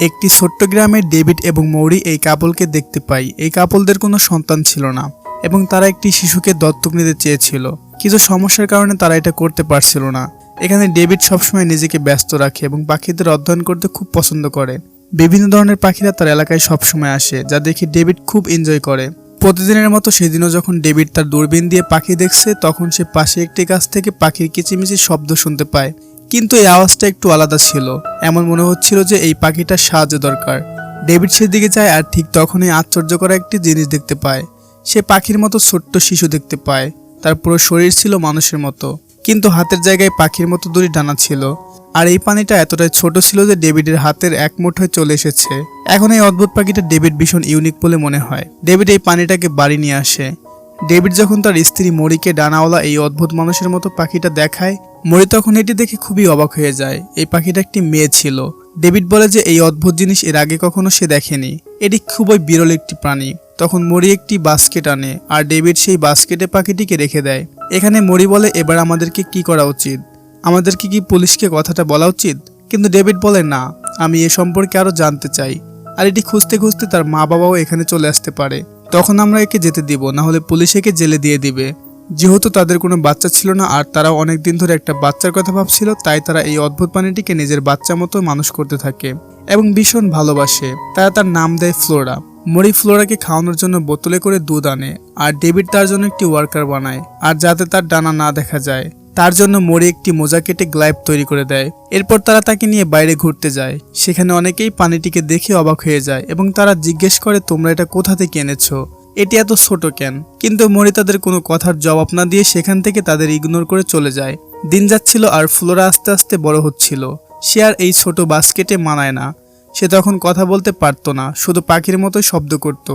একটি ছোট্ট গ্রামের ডেভিড এবং মৌরি এই কাপলকে দেখতে পাই। এই কাপলদের কোনো সন্তান ছিল না এবং তারা একটি শিশুকে দত্তক নিতে চেয়েছিল। কিছু সমস্যার কারণে তারা এটা করতে পারছিল না। এখানে ডেভিড সবসময় নিজেকে ব্যস্ত রাখে এবং পাখিদের অধ্যয়ন করতে খুব পছন্দ করে। বিভিন্ন ধরনের পাখিরা তার এলাকায় সবসময় আসে, যা দেখে ডেভিড খুব এনজয় করে। প্রতিদিনের মতো সেদিনও যখন ডেভিড তার দূরবীন দিয়ে পাখি দেখছে, তখন সে পাশে একটি গাছ থেকে পাখির কিচিমিচির শব্দ শুনতে পায়। কিন্তু এই আওয়াজটা একটু আলাদা ছিল। এমন মনে হচ্ছিল যে এই পাখিটার সাহায্য দরকার। ডেভিড সেদিকে যায় আর ঠিক তখনই আশ্চর্য করা একটি জিনিস দেখতে পায়। সে পাখির মতো ছোট্ট শিশু দেখতে পায়। তার পুরো শরীর ছিল মানুষের মতো। কিন্তু হাতের জায়গায় পাখির মতো দুটি ডানা ছিল। আর এই পানিটা এতটাই ছোট ছিল যে ডেভিডের হাতের এক মুঠোয় চলে এসেছে। এখন এই অদ্ভুত পাখিটা ডেভিড ভীষণ ইউনিক বলে মনে হয়। ডেভিড এই পানিটাকে বাড়ি নিয়ে আসে। ডেভিড যখন তার স্ত্রী মরিকে ডানাওয়ালা এই অদ্ভুত মানুষের মতো পাখিটা দেখায় মরি তখন এটি দেখে খুবই অবাক হয়ে যায়। এই পাখিটা একটি মেয়ে ছিল। ডেভিড বলে যে এই অদ্ভুত জিনিস এর আগে কখনো সে দেখেনি। এটি খুবই বিরল একটি প্রাণী। তখন মরি একটি বাস্কেট আনে আর ডেভিড সেই বাস্কেটে পাখিটিকে রেখে দেয়। এখানে মরি বলে, এবার আমাদেরকে কি করা উচিত? আমাদেরকে কি পুলিশকে কথাটা বলা উচিত? কিন্তু ডেভিড বলে, না, আমি এ সম্পর্কে আরও জানতে চাই। আর এটি খুঁজতে খুঁজতে তার মা বাবাও এখানে চলে আসতে পারে। তখন আমরা একে যেতে দিব, না হলে পুলিশ একে জেলে দিয়ে দিবে। যেহেতু তাদের কোনো বাচ্চা ছিল না, আর তারাও অনেক দিন ধরে একটা বাচ্চার কথা ভাবছিল, তাই তারা এই অদ্ভুত প্রাণীটিকে নিজের বাচ্চা মতো মানুষ করতে থাকে এবং ভীষণ ভালোবাসে। তারা তার নাম দেয় ফ্লোরা। মরি ফ্লোরাকে খাওয়ানোর জন্য বোতলে করে দুধ আনে, আর ডেভিড তার জন্য একটি ওয়ার্কার বানায়, আর যাতে তার ডানা না দেখা যায়। তার জন্য মরি একটি মোজা কেটে গ্লাইভ তৈরি করে দেয়। এরপর তারা তাকে নিয়ে বাইরে ঘুরতে যায়। সেখানে অনেকেই পানিটিকে দেখে অবাক হয়ে যায় এবং তারা জিজ্ঞেস করে, তোমরা এটা কোথা থেকে এনেছো? এটি এত ছোট কেন? কিন্তু মরি তাদের কোনো কথার জবাব না দিয়ে সেখান থেকে তাদের ইগনোর করে চলে যায়। দিন যাচ্ছিল আর ফ্লোরা আস্তে আস্তে বড় হচ্ছিল। সে আর এই ছোট বাস্কেটে মানায় না। সে তখন কথা বলতে পারতো না, শুধু পাখির মতো শব্দ করত।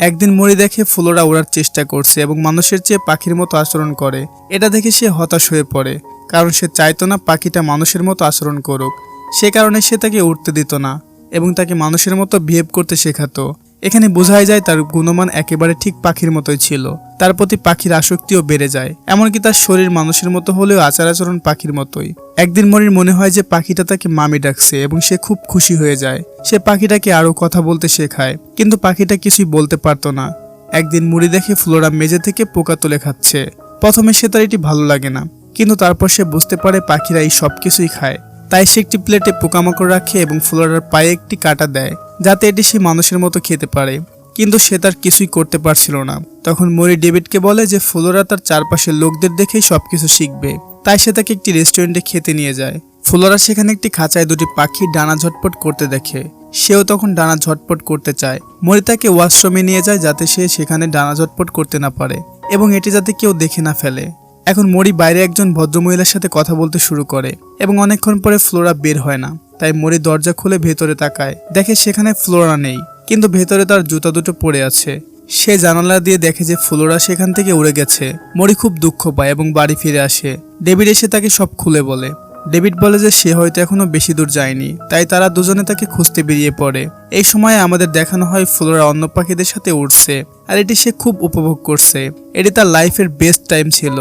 একদিন মরি দেখে ফ্লোরা ওড়ার চেষ্টা করছে এবং মানুষের চেয়ে পাখির মতো আচরণ করে। এটা দেখে সে হতাশ হয়ে পড়ে, কারণ সে চাইতো না পাখিটা মানুষের মতো আচরণ করুক। সে কারণে সে তাকে উঠতে দিত না, এবং তাকে মানুষের মতো বিহেভ করতে শেখাতো। এখানে বোঝাই যায় তার গুণমান একেবারে ঠিক পাখির মতোই ছিল। তার প্রতি পাখির আসক্তিও বেড়ে যায়। এমনকি তার শরীর মানুষের মতো হলেও আচার আচরণ পাখির মতোই। একদিন মরির মনে হয় যে পাখিটা তাকে মামি ডাকছে এবং সে খুব খুশি হয়ে যায়। সে পাখিটাকে আরও কথা বলতে শেখায়, কিন্তু পাখিটা কিছুই বলতে পারতো না। একদিন মুড়ি দেখে ফ্লোরা মেঝে থেকে পোকা তুলে খাচ্ছে। প্রথমে সে তার এটি ভালো লাগে না, কিন্তু তারপর সে বুঝতে পারে পাখিরা এই সব কিছুই খায়। তাই সে একটি প্লেটে পোকামাকড় রাখে এবং ফ্লোরার পায়ে একটি কাটা দেয়। যাতে এটি সে মানুষের মতো খেতে পারে। কিন্তু সে তার কিছুই করতে পারছিল না। তখন মরি ডেভিডকে বলে যে, ফ্লোরা তার চারপাশের লোকদের দেখেই সবকিছু শিখবে। তাই সে তাকে একটি রেস্টুরেন্টে খেতে নিয়ে যায়। ফ্লোরা সেখানে একটি খাঁচায় দুটি পাখি ডানা ঝটপট করতে দেখে। সেও তখন ডানা ঝটপট করতে চায়। মরি তাকে ওয়াশরুমে নিয়ে যায় যাতে সে সেখানে ডানা ঝটপট করতে না পারে এবং এটি যাতে কেউ দেখে না ফেলে। এখন মরি বাইরে একজন ভদ্রমহিলার সাথে কথা বলতে শুরু করে এবং অনেকক্ষণ পরে ফ্লোরা বের হয় না। তাই মরি দরজা খুলে ভেতরে তাকায়। দেখে সেখানে ফ্লোরা নেই, কিন্তু ভেতরে তার জুতা দুটো পড়ে আছে। সে জানালা দিয়ে দেখে যে ফ্লোরা সেখান থেকে উড়ে গেছে। মরি খুব দুঃখ পায় এবং বাড়ি ফিরে আসে। ডেভিড এসে তাকে সব খুলে বলে। ডেভিড বলে যে সে হয়তো এখনও বেশি দূর যায়নি, তাই তারা দুজনে তাকে খুঁজতে বেরিয়ে পড়ে। এই সময় আমাদের দেখানো হয় ফ্লোরা অন্য পাখিদের সাথে উঠছে আর এটি সে খুব উপভোগ করছে। এটি তার লাইফের বেস্ট টাইম ছিল।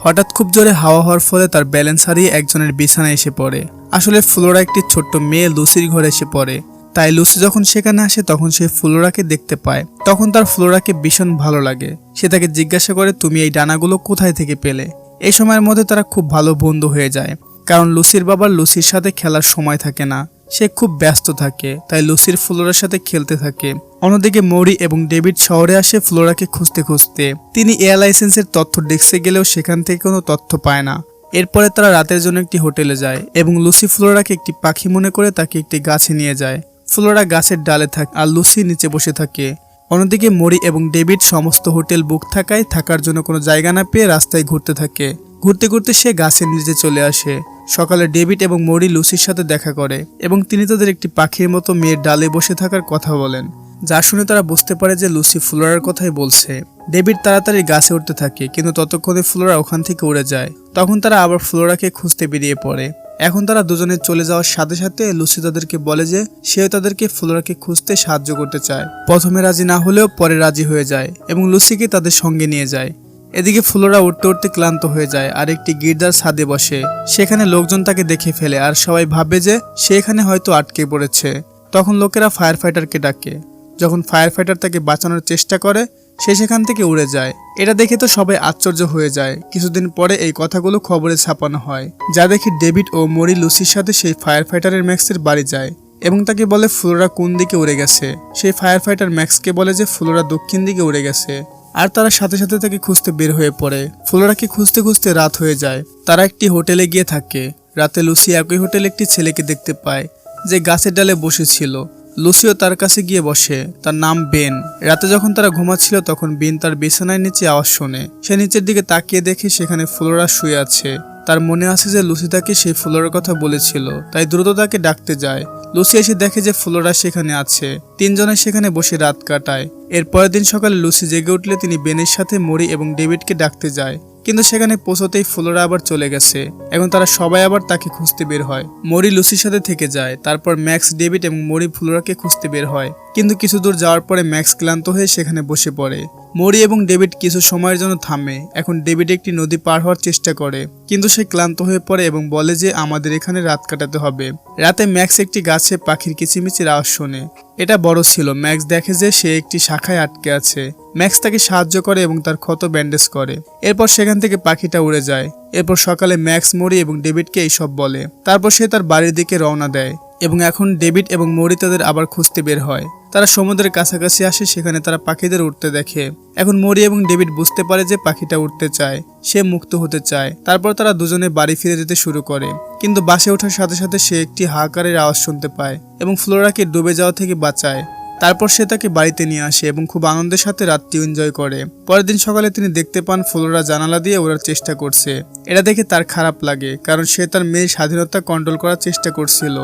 হঠাৎ খুব জোরে হাওয়া হওয়ার ফলে তার ব্যালেন্স হারিয়ে একজনের বিছানায় এসে পড়ে। আসলে ফ্লোরা একটি ছোট্ট মেয়ে লুসির ঘরে এসে পড়ে। তাই লুসি যখন সেখানে আসে, তখন সে ফ্লোরাকে দেখতে পায়। তখন তার ফ্লোরাকে ভীষণ ভালো লাগে। সে তাকে জিজ্ঞাসা করে, তুমি এই ডানাগুলো কোথায় থেকে পেলে? এই সময়ের মধ্যে তারা খুব ভালো বন্ধু হয়ে যায়। কারণ লুসির বাবার লুসির সাথে খেলার সময় থাকে না। সে খুব ব্যস্ত থাকে। তাই লুসির ফ্লোরার সাথে খেলতে থাকে। অন্যদিকে মৌরি এবং ডেভিড শহরে আসে ফ্লোরাকে খুঁজতে খুঁজতে। তিনি এয়ার লাইসেন্সের তথ্য ডেস্কে গেলেও সেখান থেকে কোনো তথ্য পায় না। এরপরে তারা রাতের জন্য একটি হোটেলে যায় এবং লুসি ফ্লোরাকে একটি পাখি মনে করে তাকে একটি গাছে নিয়ে যায়। ফ্লোরা গাছের ডালে থাকে আর লুসি নিচে বসে থাকে। অন্যদিকে মরি এবং ডেভিড সমস্ত হোটেল বুক থাকায় থাকার জন্য কোনো জায়গা না পেয়ে রাস্তায় ঘুরতে থাকে। ঘুরতে ঘুরতে সে গাছের নিচে চলে আসে। সকালে ডেভিড এবং মরি লুসির সাথে দেখা করে এবং তিনি তাদের একটি পাখির মতো মেয়ের ডালে বসে থাকার কথা বলেন। যা শুনে তারা বুঝতে পারে যে লুসি ফ্লোরার কথাই বলছে। ডেভিড তাড়াতাড়ি গাছে উঠতে থাকে, কিন্তু ততক্ষণে ফ্লোরা ওখান থেকে উড়ে যায়। তখন তারা আবার ফ্লোরাকে খুঁজতে বেরিয়ে পড়ে। এখন তারা দুজনে চলে যাওয়ার সাথে সাথে লুসি তাদেরকে বলে যে সেও তাদেরকে ফ্লোরাকে খুঁজতে সাহায্য করতে চায়। প্রথমে রাজি না হলেও পরে রাজি হয়ে যায় এবং লুসিকে তাদের সঙ্গে নিয়ে যায়। এদিকে ফ্লোরা উঠতে উঠতে ক্লান্ত হয়ে যায় আর একটি গির্জার ছাদে বসে। সেখানে লোকজন তাকে দেখে ফেলে আর সবাই ভাবে যে সে এখানে হয়তো আটকে পড়েছে। তখন লোকেরা ফায়ার ফাইটারকে ডাকে। যখন ফায়ার ফাইটার তাকে বাঁচানোর চেষ্টা করে, সে সেখান থেকে উড়ে যায়। এটা দেখে তো সবাই আশ্চর্য হয়ে যায়। কিছুদিন পরে এই কথাগুলো খবরে ছাপানো হয়, যা দেখে ডেভিড ও মরি লুসির সাথে সেই ফায়ার ফাইটারের ম্যাক্সের বাড়ি যায় এবং তাকে বলে ফ্লোরা কোন দিকে উড়ে গেছে। সেই ফায়ার ফাইটার ম্যাক্সকে বলে যে ফ্লোরা দক্ষিণ দিকে উড়ে গেছে। আর তারা সাথে সাথে তাকে খুঁজতে বের হয়ে পড়ে। ফ্লোরাকে খুঁজতে খুঁজতে রাত হয়ে যায়। তারা একটি হোটেলে গিয়ে থাকে। রাতে লুসি একই হোটেলে একটি ছেলেকে দেখতে পায়, যে গাছের ডালে বসেছিল। লুসিও তার কাছে গিয়ে বসে, তার নাম বেন। রাতে যখন তারা ঘুমাচ্ছিল, তখন বেন তার বিছানায় নিচে আওয়াজ শোনে। সে নিচের দিকে তাকিয়ে দেখে সেখানে ফ্লোরা শুয়ে আছে। তার মনে আছে যে লুসি তাকে সেই ফ্লোরার কথা বলেছিল, তাই দ্রুত তাকে ডাকতে যায়। লুসি এসে দেখে যে ফ্লোরা সেখানে আছে। তিনজনে সেখানে বসে রাত কাটায়। এর পরের দিন সকালে লুসি জেগে উঠলে তিনি বেনের সাথে মরি এবং ডেভিডকে ডাকতে যায়। কিন্তু সেখানে পৌঁছতেই ফ্লোরা আবার চলে গেছে এখন তারা সবাই আবার তাকে খুঁজতে বের হয়। মরি লুসির সাথে থেকে যায়, তারপর ম্যাক্স, ডেভিড এবং মরি ফ্লোরাকে খুঁজতে বের হয়। কিন্তু কিছু দূর যাওয়ার পরে ম্যাক্স ক্লান্ত হয়ে সেখানে বসে পড়ে। মরি এবং ডেভিড কিছু সময়ের জন্য থামে। এখন ডেভিড একটি নদী পার হওয়ার চেষ্টা করে, কিন্তু সে ক্লান্ত হয়ে পড়ে এবং বলে যে আমাদের এখানে রাত কাটাতে হবে। রাতে ম্যাক্স একটি গাছে পাখির কিচিমিচির আওয়াজ শোনে। এটা বড় ছিল। ম্যাক্স দেখে যে সে একটি শাখায় আটকে আছে। ম্যাক্স তাকে সাহায্য করে এবং তার ক্ষত ব্যান্ডেজ করে। এরপর সেখান থেকে পাখিটা উড়ে যায়। এরপর সকালে ম্যাক্স, মরি এবং ডেভিডকে এইসব বলে। তারপর সে তার বাড়ির দিকে রওনা দেয়। এবং এখন ডেভিড এবং মরি তাদের আবার খুঁজতে বের হয়। তারা সমুদ্রের কাছাকাছি আসে, সেখানে তারা পাখিদের উঠতে দেখে। এখন মরি এবং ডেভিড বুঝতে পারে যে পাখিটা উঠতে চায়। সে মুক্ত হতে চায়। তারপর তারা দুজনে বাড়ি ফিরে যেতে শুরু করে। কিন্তু বাসে ওঠার সাথে সাথে সে একটি হাহাকারের আওয়াজ শুনতে পায় এবং ফ্লোরাকে ডুবে যাওয়া থেকে বাঁচায়। তারপর সে তাকে বাড়িতে নিয়ে আসে এবং খুব আনন্দের সাথে রাতটি এনজয় করে। পরের দিন সকালে তিনি দেখতে পান ফ্লোরা জানালা দিয়ে ওড়ার চেষ্টা করছে। এটা দেখে তার খারাপ লাগে, কারণ সে তার মেয়ের স্বাধীনতা কন্ট্রোল করার চেষ্টা করছিল।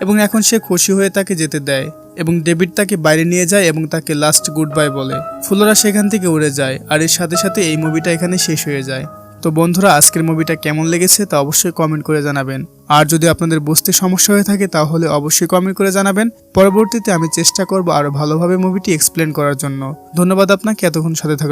এবং এখন সে খুশি হয়ে তাকে যেতে দেয় এবং ডেভিড তাকে বাইরে নিয়ে যায় এবং তাকে লাস্ট গুড বাই বলে। ফুলোরা সেখান থেকে উড়ে যায় আর এর সাথে সাথে এই মুভিটা এখানে শেষ হয়ে যায়। তো বন্ধুরা, আজকের মুভিটা কেমন লেগেছে তা অবশ্যই কমেন্ট করে জানাবেন। আর যদি আপনাদের বুঝতে সমস্যা হয়ে থাকে তাহলে অবশ্যই কমেন্ট করে জানাবেন। পরবর্তীতে আমি চেষ্টা করব আরও ভালোভাবে মুভিটি এক্সপ্লেন করার জন্য। ধন্যবাদ আপনাকে, এতক্ষণ সাথে থাকার